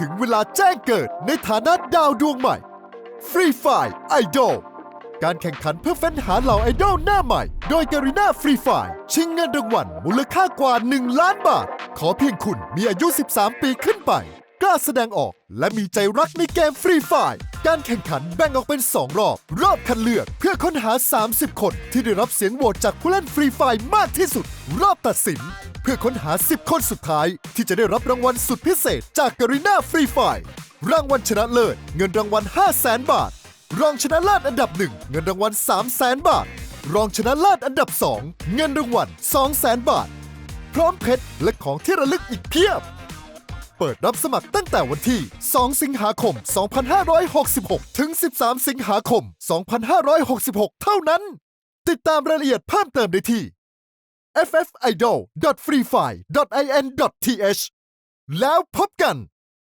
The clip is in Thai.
ถึงเวลาแจ้งเกิดในฐานะดาวดวงใหม่ Free Fire Idol การแข่งขันเพื่อเฟ้นหาเหล่าไอดอลหน้าใหม่ โดยการีนาฟรีไฟชิงเงินรางวัลมูลค่ากว่า 1 ล้านบาท ขอเพียงคุณมีอายุ 13 ปีขึ้นไป กล้าแสดงออก และมีใจรักในเกมฟรีไฟการแข่งขันแบ่งออกเป็น 2 รอบ รอบคัดเลือกเพื่อค้นหา 30 คนที่ได้รับเสียงโหวตจากผู้เล่นฟรีไฟมากที่สุด รอบตัดสิน เพื่อค้นหา 10 คนสุดท้าย ที่จะได้รับรางวัลสุดพิเศษจากการีนาฟรีไฟรางวัลชนะเลิศเงินรางวัล 5 0 0 0 0 0 บาท รองชนะเลิศอันดับหนึ่งเงินรางวัล 3 0 0 0 0 0 บาท รองชนะเลิศอันดับ 2 เงินรางวัล 2 0 0 0 0 0 บาท พร้อมเพชรและของที่ระลึกอีกเพียบ เปิดรับสมัครตั้งแต่วันที่ 2 สิงหาคม 2566 ถึง 13 สิงหาคม 2566 เท่านั้น ติดตามรายละเอียดเพิ่มเติมได้ที่ ffidol.freefire.in.th แล้วพบกัน